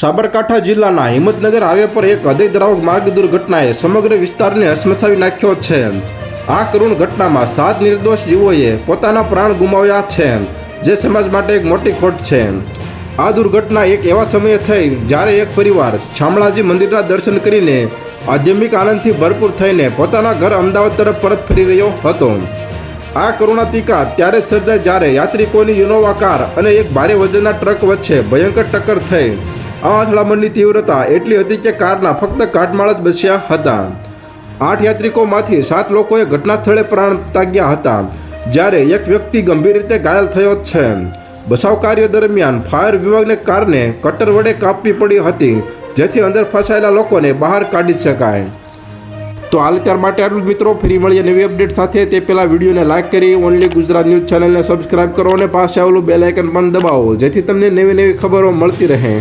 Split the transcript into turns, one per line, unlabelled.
સાબરકાંઠા જિલ્લાના હિંમતનગર હાઈવે પર એક હૃદય દ્રાવક માર્ગ દુર્ઘટનાએ સમગ્ર વિસ્તારને હસમસાવી નાખ્યો છે. આ કરુણ ઘટનામાં સાત નિર્દોષ જીવોએ પોતાના પ્રાણ ગુમાવ્યા છે, જે સમાજ માટે એક મોટી ખોટ છે. આ દુર્ઘટના એક એવા સમયે થઈ જ્યારે એક પરિવાર શામળાજી મંદિરના દર્શન કરીને આધ્યાત્મિક આનંદથી ભરપૂર થઈને પોતાના ઘર અમદાવાદ તરફ પરત ફરી રહ્યો હતો. આ કરુણાતિકા ત્યારે જ સર્જાય જ્યારે યાત્રિકોની ઇનોવા કાર અને એક ભારે વજનના ટ્રક વચ્ચે ભયંકર ટક્કર થઈ. આ અથડામણની તીવ્રતા એટલી હતી કે કારના ફક્ત કાટમાળ જ બસ્યા હતા. આઠ યાત્રિકોમાંથી સાત લોકોએ ઘટના સ્થળે પ્રાણ ત્યાગ્યા હતા, જ્યારે એક વ્યક્તિ ગંભીર રીતે ઘાયલ થયો છે. બચાવ કાર્ય દરમિયાન ફાયર વિભાગને કારને કટર વડે કાપવી પડી હતી, જેથી અંદર ફસાયેલા લોકોને બહાર કાઢી શકાય. તો હાલ ત્યાર માટે આટલું મિત્રો. ફરી મળીએ નવી અપડેટ સાથે. તે પહેલાં વિડીયોને લાઇક કરી ઓનલી ગુજરાત ન્યૂઝ ચેનલને સબસ્ક્રાઇબ કરો અને પાસે આવેલું બેલ આઇકન પણ દબાવો, જેથી તમને નવી નવી ખબરો મળતી રહે.